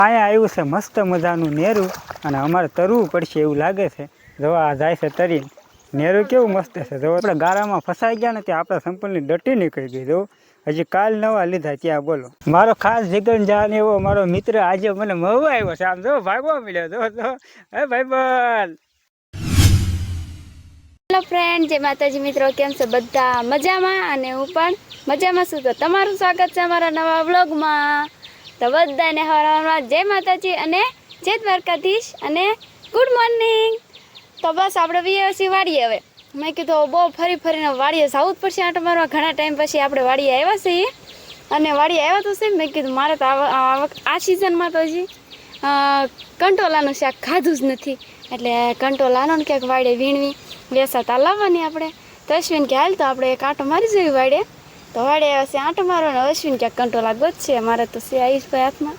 અહીંયા આવ્યું છે, મસ્ત મજાનું નેરું અને અમારે તરવું પડશે એવું લાગે છે. જોવા જાય છે તરીને નેરું કેવું મસ્ત છે. જો આપણે ગારામાં ફસાઈ ગયા ને ત્યાં આપણા સંપલની ડટી નીકળી ગઈ. જો હજી કાલ નવા લીધા ત્યાં બોલો. મારો ખાસ જીગન જાન એવો મારો મિત્ર આજે મને મહુ આવ્યો છે. આમ જો ભાગવા મળ્યો. જો જો. હે બોલ હેલો ફ્રેન્ડ જે માતાજી મિત્રો. કેમ છે? બધા મજામાં? અને હું પણ મજામાં છું. તો તમારું સ્વાગત છે અમારા નવા વ્લોગમાં. તો બધાને હવારમાં જય માતાજી અને જય દ્વારકાધીશ અને ગુડ મોર્નિંગ. તો બસ આપણે વીએસી વાળીએ હવે. મેં કીધું બહુ ફરી ફરીને વાળીએ જવું જ પડશે, આંટો મારવા. ઘણા ટાઈમ પછી આપણે વાળીએ આવ્યા છીએ. અને વાળીએ આવ્યા તો છે મેં કીધું મારે તો આ સિઝનમાં તો હજી કંટોલાનું શાક ખાધું જ નથી. એટલે કંટોલાનો ક્યાંક વાડે વીણવી, વેસાતા લાવવાની આપણે. તો અશ્વિન કે હાલ તો આપણે એક આંટો મારી જોઈએ વાડે તો વાડે આવ્યા આંટો મારો ને અશ્વિન ક્યાંક કંટોલા ગોતશે મારે તો છે આયુષભાઈ હાથમાં.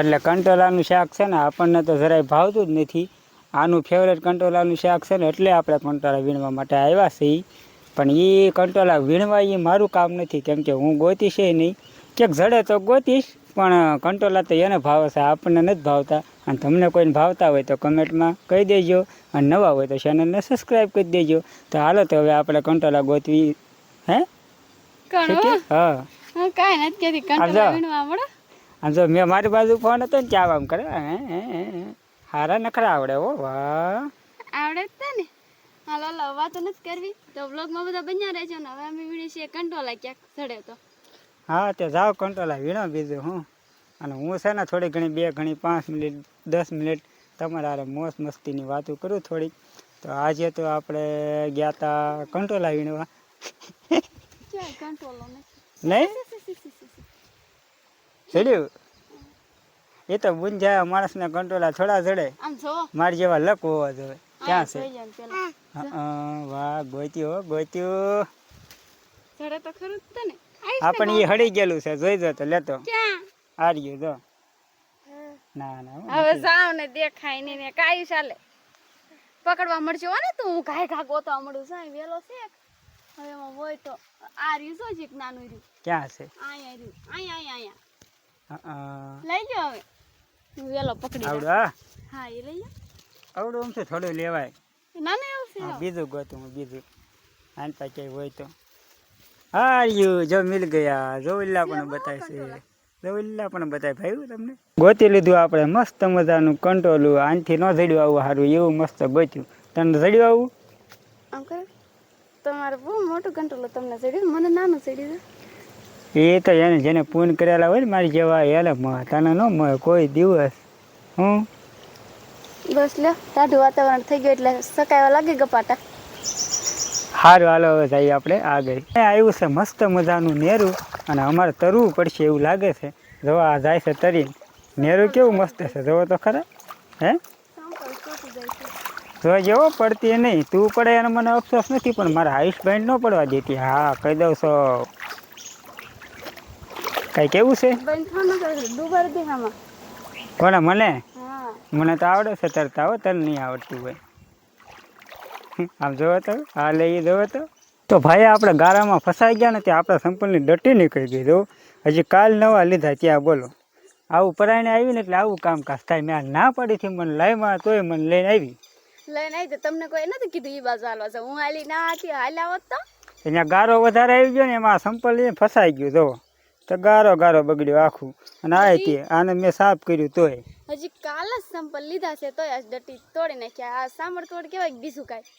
એટલે કંટોલાનું શાક છે ને, આપણને તો જરાય ભાવતું જ નથી. આનું ફેવરેટ કંટોલાનું શાક છે ને, એટલે આપણે કંટોલા વીણવા માટે આવ્યા છીએ. પણ એ કંટોલા વીણવા એ મારું કામ નથી, કેમ કે હું ગોતીશ નહીં. ક્યાંક જડે તો ગોતીશ, પણ કંટોલા તો એને ભાવે છે, આપણને નથી ભાવતા. અને તમને કોઈને ભાવતા હોય તો કમેન્ટમાં કહી દેજો, અને નવા હોય તો ચેનલને સબસ્ક્રાઈબ કરી દેજો. તો હાલો તો હવે આપણે કંટોલા ગોતવી, હે? કણો હા. હું કાંઈ નથી કહેતી કંટોલા વીણવા મળે. આમ જો મેં મારી બાજુ ફોન હતો ને ત્યાં આમ કરે. હારા નખરા આવડે હો વાહ. આવડે જ ને. હાલો લવા વાતો નથી કરવી. તો વ્લોગમાં બધા બન્યા રહેજો ને. હવે અમે વીણી છીએ કંટોલા ક્યાંક ચડે તો. હા તે જાઓ કંટોલા વીણો બીજું હું. અને હું છે ને થોડી ઘણી બે ઘણી પાંચ મિનિટ દસ મિનિટ તમારા મોજ મસ્તીની વાતો કરું થોડીક. તો આજે તો આપણે ગયા તા કંટોલા વીણવા. નહીં? ચડ્યું એ તો બુંજાયા માણસને કંટ્રોલા થોડા ચડે મારી જેવા લક હોવા જોઈએ. ક્યાં છે? વાહ ગોત્યું હો ગોત્યું ચડે તો ખરું જ ને આવીશ પણ એ હળી ગયેલું છે. જોઈ જો તો લેતો આ રહ્યું જો. ના ના હવે જાવ ને દેખાય ને. કાઈ ચાલે. પકડવા મળશે હો ને તું. કાંઈ ઘા ગોતવા મળું છે. વેલો છે. હવે એમાં હોય તો આ રહ્યું શું છે નાનું રહ્યું? ક્યાં છે? અહીંયા રહ્યું. અહીંયા અહીંયા અહીંયા. લઈ લો હવે. હું વેલો પકડી આવડો હા. હા એ લઈ લો આવડો આમ તો થોડું લેવાય. નાનું આવશે બીજું ગોતું હું બીજું. આન પાસે હોય તો. હા જો મિલ ગયા. જો પણ બતાય છે. જો ઇલ્લા પણ બતાય. ભાઈ તમને? ગોતી લીધું આપણે. મસ્ત મજાનું કંટોલું આનથી ન જડ્યું આવું સારું એવું મસ્ત ગોત્યું. તને જડ્યું આવું? આમ કરે. તમારે બહુ મોટું કંટ્રોલ તમને ચડ્યું મને નાનું ચડ્યું એ તો એને જેને પૂન કરેલા હોય ને મારી જેવા એને મળે તને ન મળે કોઈ દિવસ. હું? બસ લ્યો ટાઢું વાતાવરણ થઈ ગયું એટલે સકાવા લાગે ગપાટા સારું હાલો હવે જઈએ આપણે આગળ. આવ્યું છે મસ્ત મજાનું નેરું અને અમારે તરવું પડશે એવું લાગે છે. જોવા જાય છે તરીને. નેરું કેવું મસ્ત છે જવો તો ખરા. હે? જોવા જેવો પડતી નહીં. તું પડે એનો મને અફસોસ નથી પણ મારા હાઈસ બેન્ડ ન પડવા દેતી. હા કહી દઉં છો. કઈ કેવું છે? કોને મને? મને તો આવડે છે તરતા હો તને નહીં આવડતું હોય. આમ જોવો તો હા લઈ જોવો તો. તો ભાઈ આપણે ગારામાં ફસાઈ ગયા ને ત્યાં આપણા સંપલની ડટી નીકળી ગઈ. જો હજી કાલ નવા લીધા ત્યાં બોલો. આવું પરાયણે આવીને એટલે આવું કામકાજ થાય. મેં ના પડીથી મને લાઈમાં તોય મને લઈને આવી. લઈને આવી તો તમને કોઈ નથી કીધું એ બાજુ હાલવા છે હું હાલી ના હતી હાલ્યા હોત તો. અહીંયા ગારો વધારે આવી ગયો ને એમાં સંપલ લઈને ફસાઈ ગયું જો. તો ગારો ગારો બગડ્યો આખું. અને આ હતી આને મેં સાફ કર્યું તોય. હજી કાલ જ સંપલ લીધા છે તોય આ ડટી તોડી નાખ્યા. આ સામર તોડ કેવાય બીજું કાંઈ?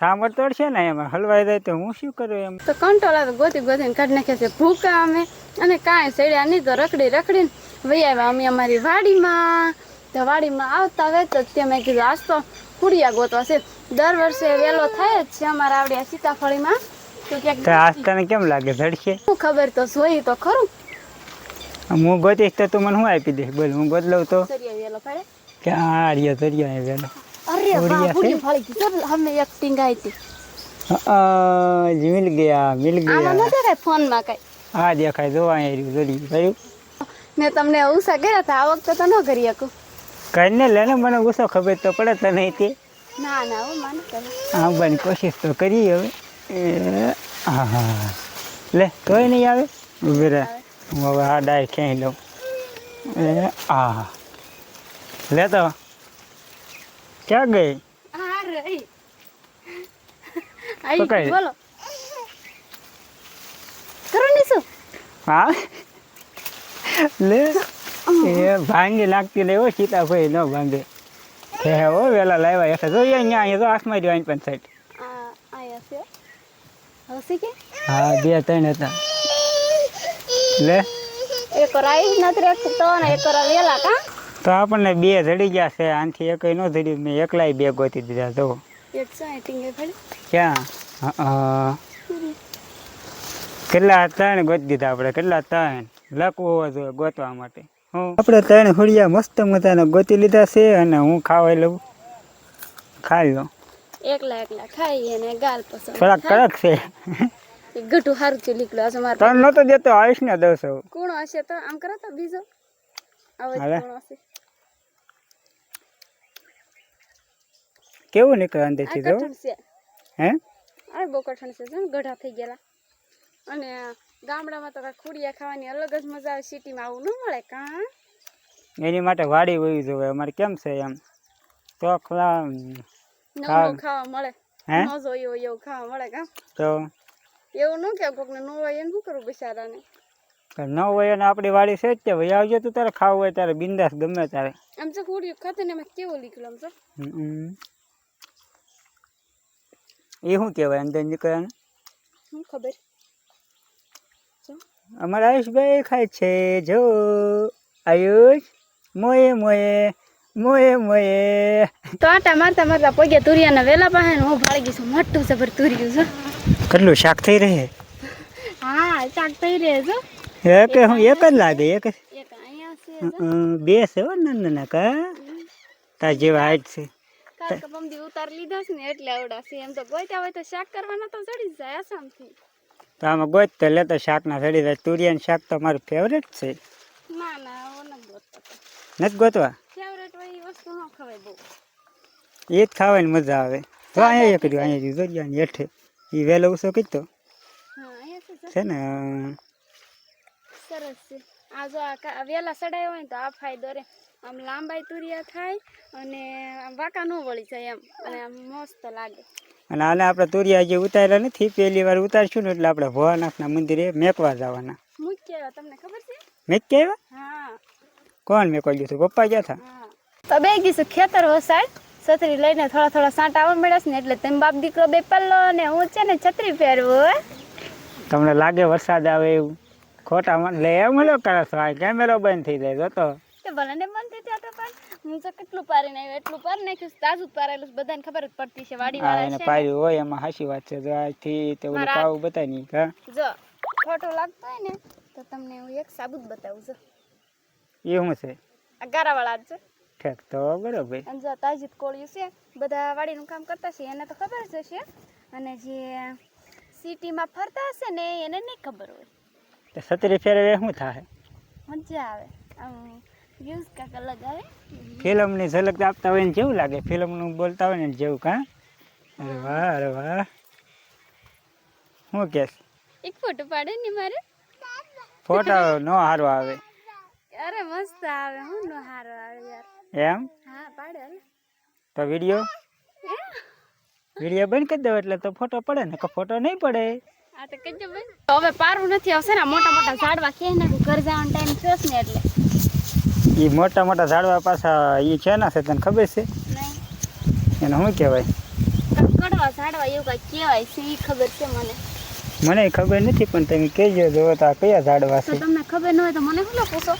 સાંભળ તોડશે ને એમાં હલવાઈ જાય તો હું શું કરું એમ? તો કંટ્રોલ આવે ગોતી ગોતીને કાઢી નાખ્યા છે. ભૂકા અમે અને કાંઈ સડ્યા નહીં તો રખડી રખડીને વહી આવ્યા અમે અમારી વાડીમાં. તો વાડીમાં આવતા વેત જ ત્યાં મેં કીધું આજ તો કુડિયા ગોતવા છે. દર વર્ષે વેલો થાય જ છે અમારા આવડ્યા સીતાફળીમાં. તો તો ક્યાંક આજ તને કેમ લાગે જડશે? શું ખબર તો જોઈ તો ખરું. હું ગોતીશ તો તું મને હું આપી દઈશ બોલ હું બદલાવ તો. સરિયા વેલો કે અહીં વેલો. અરે વાહ પૂરી ફળી ગઈ. ચાલ અમે એક ટીંગાઈ હતી જી મિલ ગયા મિલ આમાં ન ગયા દેખાય ફોનમાં કાંઈ? હા દેખાય જો અહીં રહ્યું મેં તમને ઉષા કર્યા હતા આ વખતે તો ન કરી શકું. કઈ ને લે ને મને ગુસ્સો ખબર તો પડે તને તે. ના ના હું મને આવવાની કોશિશ તો કરી હવે. હા હા લે તોય નહીં આવે? ઊભી રહે. હું હવે આ ડાય ક્યાંય લઉં. એ આ લે તો. ક્યાં ગઈ? રહી. બોલો. કરો શું? હા? લે. એ ભાંગી લાગતી લે હો સીતાભાઈ ન ભાંગે. કે હો વેલા લાવ્યા એટલે જોઈએ અહીંયા અહીંયા તો આસમાં રહ્યો પણ સાઈડ. હા. બે ત્રણ હતા. લે. એક રાઈ નથી રાખતો ને એક વેલા કા? તો આપણને બે જડી ગયા છે. આનથી એકય ન જડ્યું મેં એકલાય બે ગોતી દીધા તો ક્યાં? કેટલા ત્રણ ગોતી દીધા આપણે? કેટલા ત્રણ? લખવું હોવા જોઈએ ગોતવા માટે. આપણે ત્રણ હોડિયા મસ્ત મજાના ગોતી લીધા છે અને હું ખાવા લઉં. ખાઈ લો. એકલા એકલા ખાઈ અને ગાલ પસંદ થોડા કડક છે. ગઢું હારું છે લીકડો હશે મારે ત્રણ નતો દેતો આવીશ ને દસ કોણ હશે તો આમ કરો તો બીજો. હશે. કેવું નીકળે અંદરથી તો છે. હે? આ બહુ કઠણ છે. જો ગઢા થઈ ગયેલા. અને ગામડામાં તો ખુડિયા ખાવાની અલગ જ મજા આવે સિટીમાં આવું ન મળે કા? એની માટે વાડી હોવી જોઈએ અમારે કેમ છે એમ? તો ખાવા મળે હે? ન જોયું હોય એવું ખાવા મળે કા? તો? એવું ન કે કોકને ન હોય એને શું કરું બિચારાને? ન હોય અને આપણી વાડી છે જ તે ભાઈ આવજો તું તારે ખાવું હોય ત્યારે બિંદાસ ગમે તારે આમ તો ખોડિયું ખાતે ને એમાં કેવું નીકળ્યું આમ તો. એ શું કહેવાય અંદર નીકળે શું ખબર? અમારા આયુષભાઈ ખાય છે જો. આયુષ મોયે મોયે મોયે મોયે તો આટા મારતા મારતા પગ્યા તુરિયાના વેલા પાસે હું ગઈ છું મોટું જબર તુરિયું છે. કેટલું શાક થઈ રહે? હા શાક થઈ રહે છે. એક હું એક જ લાગે એક બે છે હો નાના નાના કા? તાર જેવા હાઈટ છે. કાંઈક પમદી ઉતાર લીધા છે ને એટલે આવડા છે. એમ તો ગોઈતા હોય તો શાક કરવાના તો ચડી જાય આસામથી. તો આમાં ગોત તો લેતો શાકના સડી જાય. તુરિયાનું શાક તો મારું ફેવરેટ છે. નથી ગોતવા? ફેવરેટ એ જ ખાવાની મજા આવે. તો અહીંયા એક રહ્યું અહીંયા જોજો અહીંયા હેઠે. એ વહેલો ઉસો કીધો. છે ને? સરસ છે. આ જો આ વેલા સડાયો હોય તો આ ફાયદો રે. આમ લાંબાઈ તુરિયા થાય અને આમ વાંકા ન વળી જાય એમ. અને આમ મસ્ત લાગે. અને આને આપણે તુરિયા જે ઉતાર્યા નથી પહેલી વાર ઉતારશું ને એટલે આપણે ભવાનાથના મંદિરે મેકવા જવાના. મુખ્ય તમને ખબર છે? મેક આવ્યા હા. કોણ મેં ગયું હતું? પપ્પા ગયા હતા? તો બે ગીશું ખેતર વસાડ છત્રી લઈને થોડા થોડા સાંટા આવવા મળ્યા છે ને એટલે તેમ બાપ દીકરો બે પલ્લો ને હું છે ને છત્રી પહેરવું. તમને લાગે વરસાદ આવે એવું? ખોટા મન લે એમ લો કરો કેમેરો બંધ થઈ જાય જોતો. તે ભલે ને મન થઈ જતો પણ હું તો કેટલું પારી નાખ્યું એટલું પારી નાખ્યું તાજું પારેલું બધાને ખબર જ પડતી છે વાડી વાળા છે. પાર્યું હોય એમાં હાસી વાત છે. જો આજથી તે ઓલું પાવું બતાવી નહીં હા. જો ખોટું લાગતો હોય ને તો તમને હું એક સાબુત બતાવું છું એ શું છે? આ ગારાવાળા જ છે. ઠેક તો બરોબર. અને જો તાજીત કોળિયું છે બધા વાડીનું કામ કરતા છે એને તો ખબર જ હશે. અને જે સિટીમાં ફરતા હશે ને એને નહીં ખબર હોય. તો છત્રી ફેરવે શું થાય? મજા આવે. આમ ફિલ્મની ઝલક આપતા હોય ને જેવું લાગે. ફિલ્મનું બોલતા હોય ને જેવું કા? અરે વાહ અરે વાહ. શું કેસ? એક ફોટો પાડે ને મારે? ફોટો નો હારો આવે. અરે મસ્ત આવે હું નો હારો આવે યાર. એમ? હા પાડે તો વીડિયો? વીડિયો બંધ કરી દો એટલે તો ફોટો પડે ને કે ફોટો નહીં પડે. આ તો કહેજો બંધ. હવે પારું નથી આવશે ને મોટા મોટા ઝાડવા કે નાખું ઘર જવાનો ટાઈમ થયો ને એટલે. એ મોટા મોટા ઝાડવા પાછા એ છે ના છે તને ખબર છે? એને શું કહેવાય? મને. મને ખબર નથી પણ તમે કહેજો જો તો આ કયા ઝાડવા છે. તમને ખબર ન હોય તો મને શું પૂછો?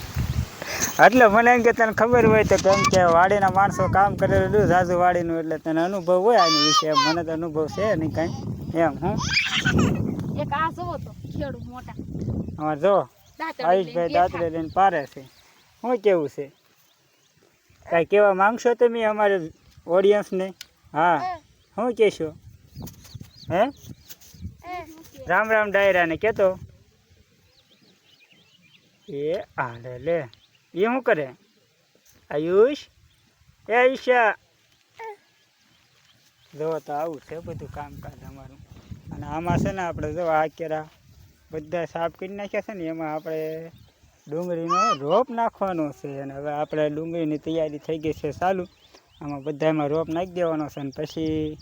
એટલે મને એમ કે તને ખબર હોય તો કેમ કે વાડીના માણસો કામ કરેલું ઝાઝુ વાડીનું એટલે તને અનુભવ હોય આની વિશે મને તો અનુભવ છે નહીં કાંઈ. એમ હું. એક આ જોવો તો ખેડૂત મોટા. હા જો. આયુષભાઈ દાંતરે લઈને પારે છે. શું કેવું છે? કાંઈ કહેવા માંગશો તમે અમારે ઓડિયન્સને હા. શું કહેશો? હે? રામ રામ ડાયરાને કહેતો. એ આલે લે. એ શું કરે? આયુષ? એ આયુષ્યા? જો તો આવું છે બધું કામકાજ અમારું. અને આમાં છે ને આપણે જો આ કેરા બધા સાફ કરી નાખ્યા છે ને એમાં આપણે ડુંગળીનો રોપ નાખવાનો છે અને હવે આપણે ડુંગળીની તૈયારી થઈ ગઈ છે ચાલુ. આમાં બધામાં રોપ નાખી દેવાનો છે અને પછી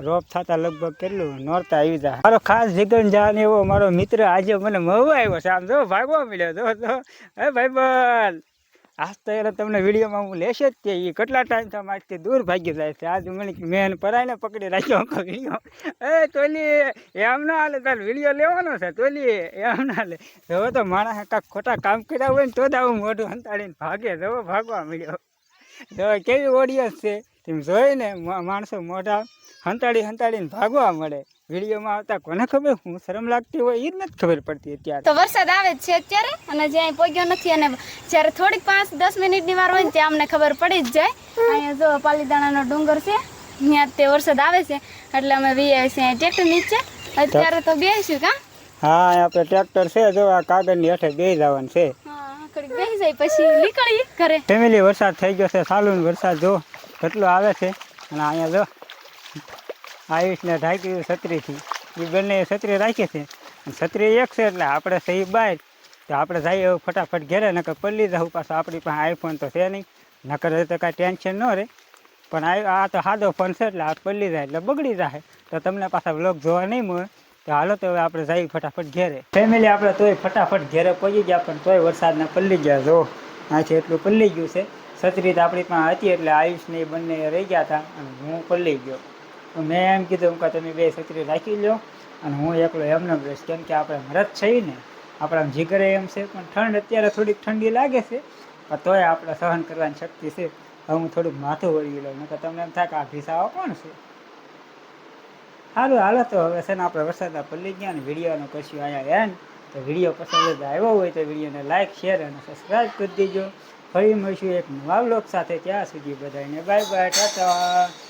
રોપ થતા લગભગ કેટલું નોરતા આવી જાય. મારો ખાસ જીગન જાન એવો મારો મિત્ર આજે મને મહુ આવ્યો છે. આમ જો ભાગવા મળ્યો. જો હે ભાઈ ભાઈબંધ. આજ તો એટલે તમને વિડીયોમાં હું લેશે જ તે એ કેટલા ટાઈમથી મારથી દૂર ભાગી જાય છે. આજ મને મેન પરાઈને પકડી રાખ્યો આખો વીડિયો. એ તોલી એમ ના હાલે, તારે વીડિયો લેવાનો છે તોલી એમ ના હાલે. હવે તો માણસે કાંક ખોટા કામ કર્યા હોય ને તો જ આવું મોઢું હંતાડીને ભાગે જવો ભાગવા મળ્યો હવે કેવી ઓડિયન્સ છે? તેમ જોઈને માણસો મોઢા હંતાડી હંતાડીને ભાગવા મળે. વિડીયોમાં આવતા કોને ખબર? હું શરમ લાગતી હોય એ જ નથી ખબર પડતી અત્યારે. તો વરસાદ આવે છે અત્યારે? અને જ્યાં પહોંચ્યો નથી અને જ્યારે થોડીક પાંચ દસ મિનિટની વાર હોય ને ત્યાં અમને ખબર પડી જ જાય. અહીંયા જો પાલીતાણાનો ડુંગર છે ત્યાં તે વરસાદ આવે છે. એટલે અમે વીએ છીએ ટ્રેક્ટર નીચે. અત્યારે તો બેસીશું કા હા આપણે ટ્રેક્ટર છે જો આ કાગળની હેઠે બે જવાનું છે. બેસી જાય પછી નીકળીએ ઘરે. ફેમિલી વરસાદ થઈ ગયો છે સાલું ને વરસાદ જો કેટલો આવે છે. અને અહીંયા જો આયુષને ઢાંક્યું છત્રીથી. એ બંને છત્રી રાખી છે. છત્રી એક છે એટલે આપણે સહી બહાર તો આપણે જઈએ ફટાફટ ઘેરે, નકર પલ્લી જવું પાછું. આપણી પાસે આઈફોન તો છે નહીં. નકર તો કાંઈ ટેન્શન ન રહે. પણ આ તો સાદો ફોન છે એટલે આ પલ્લી જાય એટલે બગડી જાય. તો તમને પાછા વ્લોગ જોવા નહીં મળે. તો હાલો તો હવે આપણે જઈએ ફટાફટ ઘેરે. ફેમિલી આપણે તોય ફટાફટ ઘેરે પહોંચી ગયા, પણ તોય વરસાદના પલ્લી ગયા. જો આથી એટલું પલ્લી ગયું છે. છત્રી તો આપણી પાસે હતી એટલે આયુષને એ બંને રહી ગયા હતા. અને હું પલ્લી ગયો. મેં એમ કીધું કે તમે બે છત્રી રાખી લો અને હું એકલો એમને રહીશ કેમ કે આપણે મરદ છે ને, આપણા જીગરે એમ છે, પણ ઠંડ અત્યારે થોડીક ઠંડી લાગે છે, પણ તોય આપણે સહન કરવાની શક્તિ છે. હું થોડુંક માથું વળી લઉં. નકર તમને એમ થાય કે આ ભીસાવા કોણ છે? સારું હાલો તો હવે છે ને આપણે વરસાદના પલ્લી ગયા ને વિડીયોનો કશું અહીંયા એન્ડ તો વીડિયો પસંદ જ આવ્યો હોય તો વિડીયોને લાઇક શેર અને સબસ્ક્રાઈબ કરી દેજો. ફરી મળીશું એક નવા બ્લોગ સાથે. ત્યાં સુધી બધાને બાય બાય ટાટા.